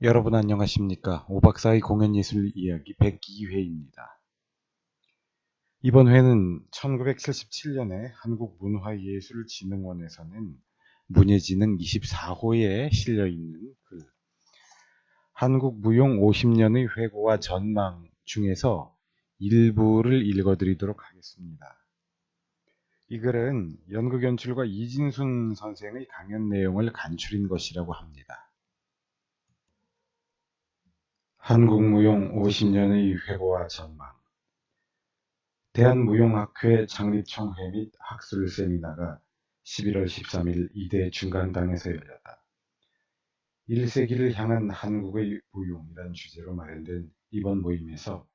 여러분 안녕하십니까. 오박사의 공연예술 이야기 102회입니다. 이번 회는 1977년에 한국문화예술진흥원에서는 문예진흥 24호에 실려있는 글 한국무용 50년의 회고와 전망 중에서 일부를 읽어드리도록 하겠습니다. 이 글은 연극연출가 이진순 선생의 강연 내용을 간추린 것이라고 합니다. 한국무용 50년의 회고와 전망 대한무용학회 창립총회 및 학술 세미나가 11월 13일 이대 중간당에서 열렸다. 1세기를 향한 한국의 무용이란 주제로 마련된 이번 모임에서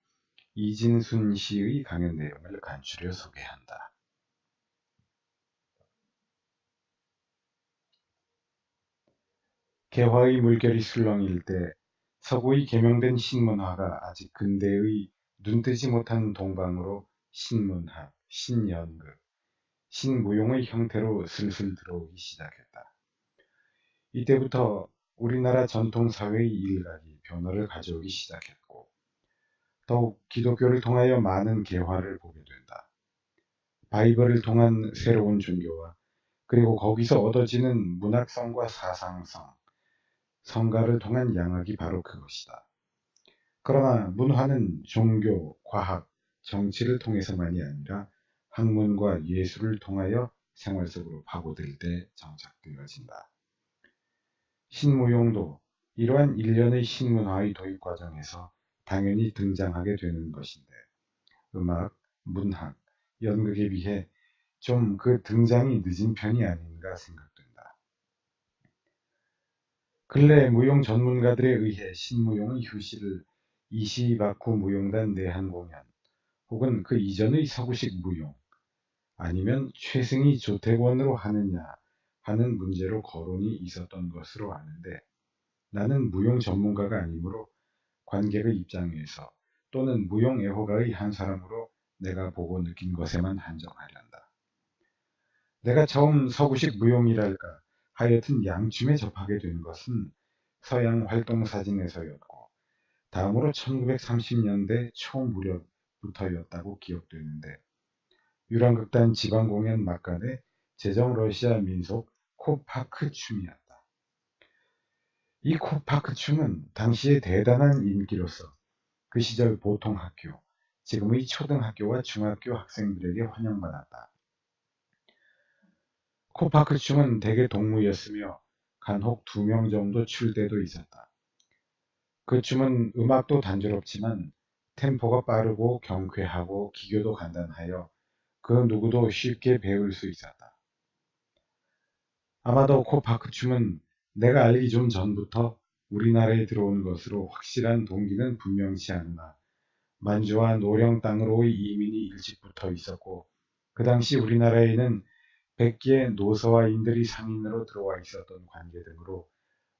이진순 씨의 강연 내용을 간추려 소개한다. 개화의 물결이 술렁일 때 서구의 개명된 신문화가 아직 근대의 눈뜨지 못한 동방으로 신문학, 신연극, 신무용의 형태로 슬슬 들어오기 시작했다. 이때부터 우리나라 전통사회의 일각이 변화를 가져오기 시작했고 더욱 기독교를 통하여 많은 개화를 보게 된다. 바이블을 통한 새로운 종교와 그리고 거기서 얻어지는 문학성과 사상성, 성가를 통한 양학이 바로 그것이다. 그러나 문화는 종교, 과학, 정치를 통해서만이 아니라 학문과 예술을 통하여 생활 속으로 파고들 때 정착되어진다. 신무용도 이러한 일련의 신문화의 도입 과정에서 당연히 등장하게 되는 것인데 음악, 문학, 연극에 비해 좀 그 등장이 늦은 편이 아닌가 생각됩니다. 근래 무용 전문가들에 의해 신무용의 효시를 이시바쿠 무용단 내한 공연 혹은 그 이전의 서구식 무용 아니면 최승희 조태권으로 하느냐 하는 문제로 거론이 있었던 것으로 아는데 나는 무용 전문가가 아니므로 관객의 입장에서 또는 무용 애호가의 한 사람으로 내가 보고 느낀 것에만 한정하련다. 내가 처음 서구식 무용이랄까 하여튼 양춤에 접하게 된 것은 서양 활동사진에서였고 다음으로 1930년대 초 무렵부터였다고 기억되는데 유랑극단 지방공연 막간에 제정 러시아 민속 코파크 춤이었다. 이 코파크 춤은 당시에 대단한 인기로서 그 시절 보통 학교, 지금의 초등학교와 중학교 학생들에게 환영받았다. 코파크 춤은 대개 동무였으며 간혹 두 명 정도 출대도 있었다. 그 춤은 음악도 단조롭지만 템포가 빠르고 경쾌하고 기교도 간단하여 그 누구도 쉽게 배울 수 있었다. 아마도 코파크 춤은 내가 알기 좀 전부터 우리나라에 들어온 것으로 확실한 동기는 분명치 않으나 만주와 노령 땅으로의 이민이 일찍부터 있었고 그 당시 우리나라에는 백기의 노서와 인들이 상인으로 들어와 있었던 관계 등으로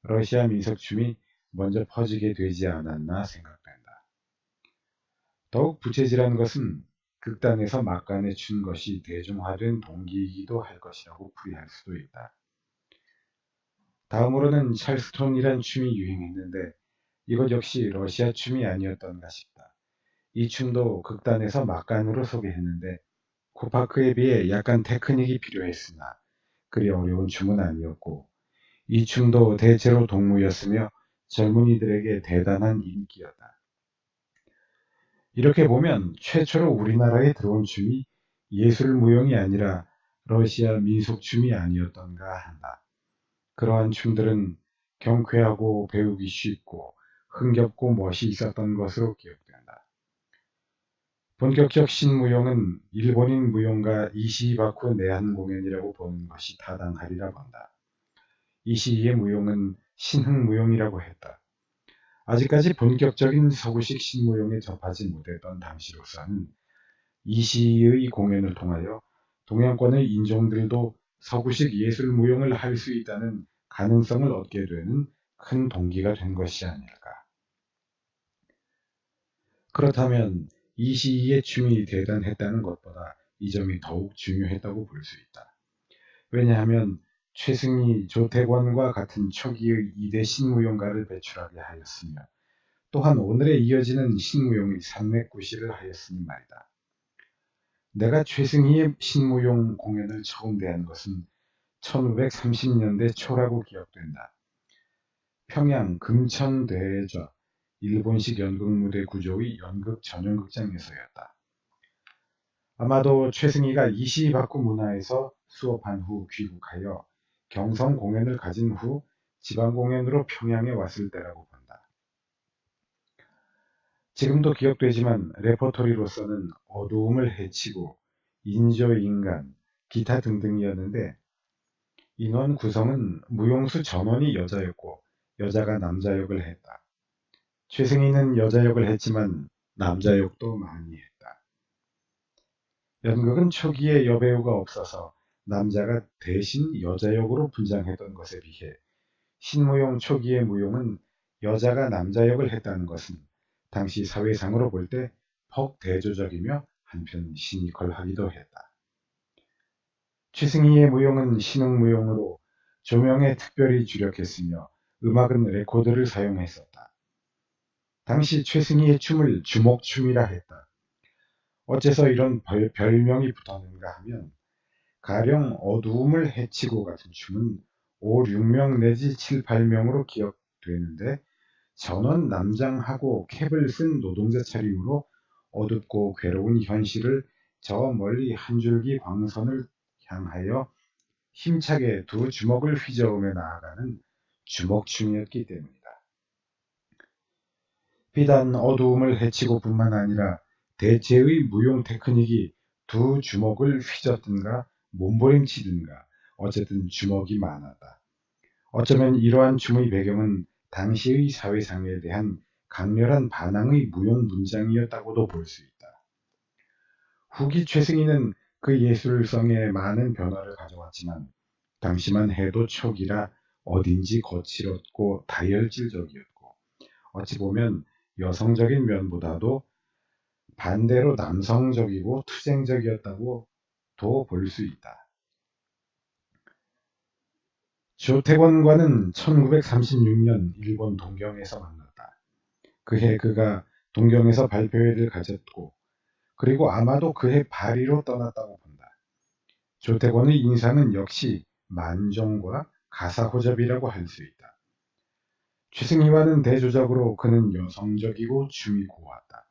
러시아 민속춤이 먼저 퍼지게 되지 않았나 생각된다. 더욱 부채질한 것은 극단에서 막간에 춘 것이 대중화된 동기이기도 할 것이라고 풀이할 수도 있다. 다음으로는 찰스톤이란 춤이 유행했는데 이것 역시 러시아 춤이 아니었던가 싶다. 이 춤도 극단에서 막간으로 소개했는데 코파크에 비해 약간 테크닉이 필요했으나 그리 어려운 춤은 아니었고 이 춤도 대체로 동무였으며 젊은이들에게 대단한 인기였다. 이렇게 보면 최초로 우리나라에 들어온 춤이 예술 무용이 아니라 러시아 민속춤이 아니었던가 한다. 그러한 춤들은 경쾌하고 배우기 쉽고 흥겹고 멋이 있었던 것으로 기억된다. 본격적 신무용은 일본인 무용가 이시바쿠 내한 공연이라고 보는 것이 타당하리라 본다. 이시의 무용은 신흥 무용이라고 했다. 아직까지 본격적인 서구식 신무용에 접하지 못했던 당시로서는 이시의 공연을 통하여 동양권의 인종들도 서구식 예술 무용을 할 수 있다는 가능성을 얻게 되는 큰 동기가 된 것이 아닐까. 그렇다면 이 시기에 춤이 대단했다는 것보다 이 점이 더욱 중요했다고 볼 수 있다. 왜냐하면 최승희, 조태권과 같은 초기의 이대 신무용가를 배출하게 하였으며 또한 오늘에 이어지는 신무용의 산맥구시를 하였으니 말이다. 내가 최승희의 신무용 공연을 처음 대한 것은 1530년대 초라고 기억된다. 평양 금천대저 일본식 연극무대 구조의 연극 전용극장에서였다. 아마도 최승희가 이시바쿠 문화에서 수업한 후 귀국하여 경성 공연을 가진 후 지방 공연으로 평양에 왔을 때라고 본다. 지금도 기억되지만 레퍼토리로서는 어두움을 해치고 인조인간, 기타 등등이었는데 인원 구성은 무용수 전원이 여자였고 여자가 남자 역을 했다. 최승희는 여자 역을 했지만 남자 역도 많이 했다. 연극은 초기에 여배우가 없어서 남자가 대신 여자 역으로 분장했던 것에 비해 신무용 초기의 무용은 여자가 남자 역을 했다는 것은 당시 사회상으로 볼 때 퍽 대조적이며 한편 시니컬하기도 했다. 최승희의 무용은 신흥무용으로 조명에 특별히 주력했으며 음악은 레코드를 사용했었다. 당시 최승희의 춤을 주목춤이라 했다. 어째서 이런 별명이 붙었는가 하면 가령 어두움을 해치고 같은 춤은 5, 6명 내지 7, 8명으로 기억되는데 전원 남장하고 캡을 쓴 노동자 차림으로 어둡고 괴로운 현실을 저 멀리 한 줄기 광선을 향하여 힘차게 두 주먹을 휘저으며 나아가는 주먹춤이었기 때문이다. 비단 어두움을 해치고 뿐만 아니라 대체의 무용 테크닉이 두 주먹을 휘젓든가 몸부림치든가 어쨌든 주먹이 많았다. 어쩌면 이러한 춤의 배경은 당시의 사회상에 대한 강렬한 반항의 무용 문장이었다고도 볼 수 있다. 후기 최승희는 그 예술성에 많은 변화를 가져왔지만 당시만 해도 초기라 어딘지 거칠었고 다혈질적이었고 어찌 보면 여성적인 면보다도 반대로 남성적이고 투쟁적이었다고 도 볼 수 있다. 조태권과는 1936년 일본 동경에서 만났다. 그해 그가 동경에서 발표회를 가졌고 그리고 아마도 그해 파리로 떠났다고 본다. 조태권의 인상은 역시 만종과 가사호접이라고 할 수 있다. 최승희와는 대조적으로 그는 여성적이고 춤이 고왔다.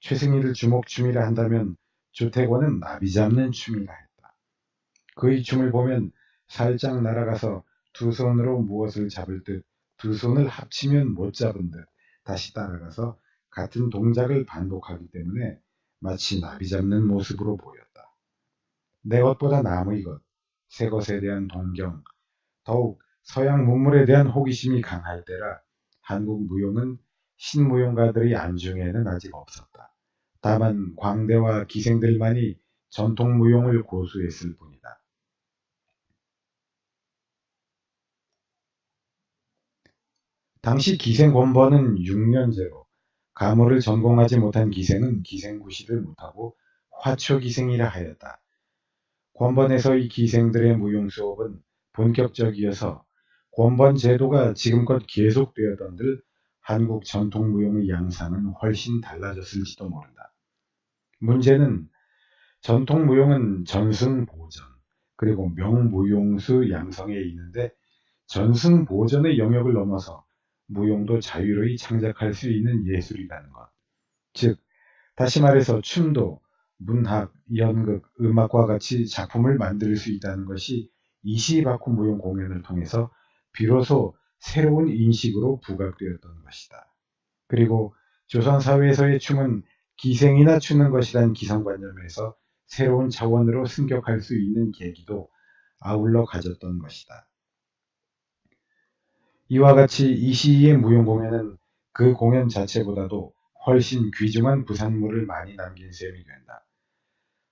최승희를 주목춤이라 한다면 조태권은 나비 잡는 춤이라 했다. 그의 춤을 보면 살짝 날아가서 두 손으로 무엇을 잡을 듯 두 손을 합치면 못 잡은 듯 다시 따라가서 같은 동작을 반복하기 때문에 마치 나비 잡는 모습으로 보였다. 내 것보다 남의 것, 새 것에 대한 동경, 더욱 서양 문물에 대한 호기심이 강할 때라 한국 무용은 신무용가들의 안중에는 아직 없었다. 다만 광대와 기생들만이 전통 무용을 고수했을 뿐이다. 당시 기생 권번은 6년제로 가물을 전공하지 못한 기생은 기생구시를 못하고 화초기생이라 하였다. 권번에서의 기생들의 무용 수업은 본격적이어서 권번 제도가 지금껏 계속되었던들 한국 전통 무용의 양상은 훨씬 달라졌을지도 모른다. 문제는 전통 무용은 전승 보전 그리고 명무용수 양성에 있는데 전승 보전의 영역을 넘어서 무용도 자유로이 창작할 수 있는 예술이라는 것. 즉, 다시 말해서 춤도 문학, 연극, 음악과 같이 작품을 만들 수 있다는 것이 이시바쿠 무용 공연을 통해서 비로소 새로운 인식으로 부각되었던 것이다. 그리고 조선 사회에서의 춤은 기생이나 추는 것이란 기성관념에서 새로운 차원으로 승격할 수 있는 계기도 아울러 가졌던 것이다. 이와 같이 이 시의 무용공연은 그 공연 자체보다도 훨씬 귀중한 부산물을 많이 남긴 셈이 된다.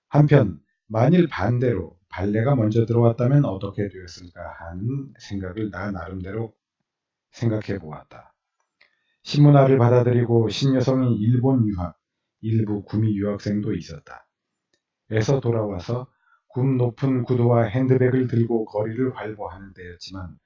한편 만일 반대로 발레가 먼저 들어왔다면 어떻게 되었을까 하는 생각을 나 나름대로 생각해 보았다. 신문화를 받아들이고 신여성이 일본 유학, 일부 구미 유학생도 있었다. 에서 돌아와서 굽 높은 구두와 핸드백을 들고 거리를 활보하는 때였지만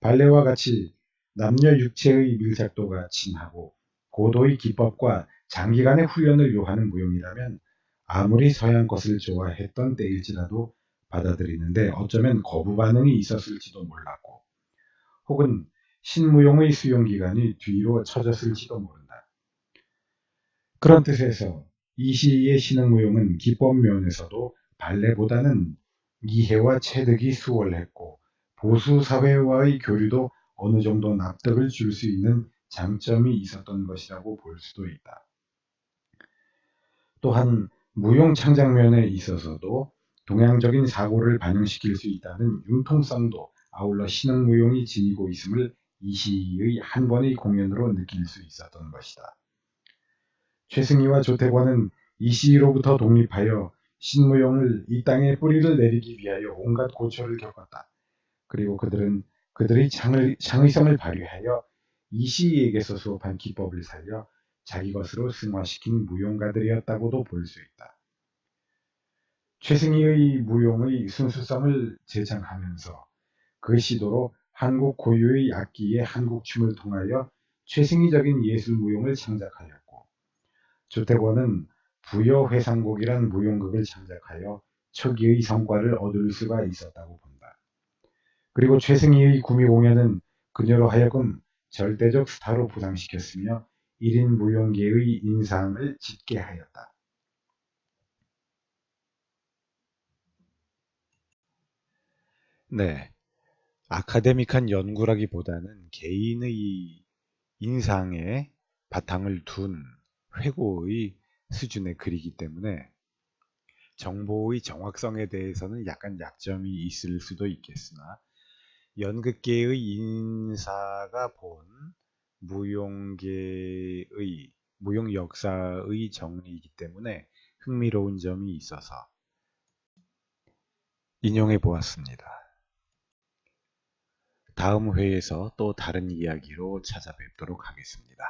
발레와 같이 남녀 육체의 밀착도가 진하고 고도의 기법과 장기간의 훈련을 요하는 무용이라면 아무리 서양 것을 좋아했던 때일지라도 받아들이는데 어쩌면 거부 반응이 있었을지도 몰랐고 혹은 신무용의 수용 기간이 뒤로 처졌을지도 모른다. 그런 뜻에서 이 시의 신흥무용은 기법 면에서도 발레보다는 이해와 체득이 수월했고 보수 사회와의 교류도 어느 정도 납득을 줄 수 있는 장점이 있었던 것이라고 볼 수도 있다. 또한 무용 창작면에 있어서도 동양적인 사고를 반영시킬 수 있다는 융통성도 아울러 신흥무용이 지니고 있음을 이 시의 한 번의 공연으로 느낄 수 있었던 것이다. 최승희와 조태관은 이 시로부터 독립하여 신무용을 이 땅에 뿌리를 내리기 위하여 온갖 고초를 겪었다. 그리고 그들은 그들의 창의, 창의성을 발휘하여 이 시에게서 수업한 기법을 살려 자기 것으로 승화시킨 무용가들이었다고도 볼 수 있다. 최승희의 무용의 순수성을 제창하면서 그 시도로 한국 고유의 악기의 한국춤을 통하여 최승희적인 예술 무용을 창작하였고 조태권은 부여회상곡이란 무용극을 창작하여 초기의 성과를 얻을 수가 있었다고 본다. 그리고 최승희의 구미 공연은 그녀로 하여금 절대적 스타로 부상시켰으며 1인 무용계의 인상을 짙게 하였다. 네. 아카데믹한 연구라기보다는 개인의 인상에 바탕을 둔 회고의 수준의 글이기 때문에 정보의 정확성에 대해서는 약간 약점이 있을 수도 있겠으나 연극계의 인사가 본 무용계의 무용 역사의 정리이기 때문에 흥미로운 점이 있어서 인용해 보았습니다. 다음 회에서 또 다른 이야기로 찾아뵙도록 하겠습니다.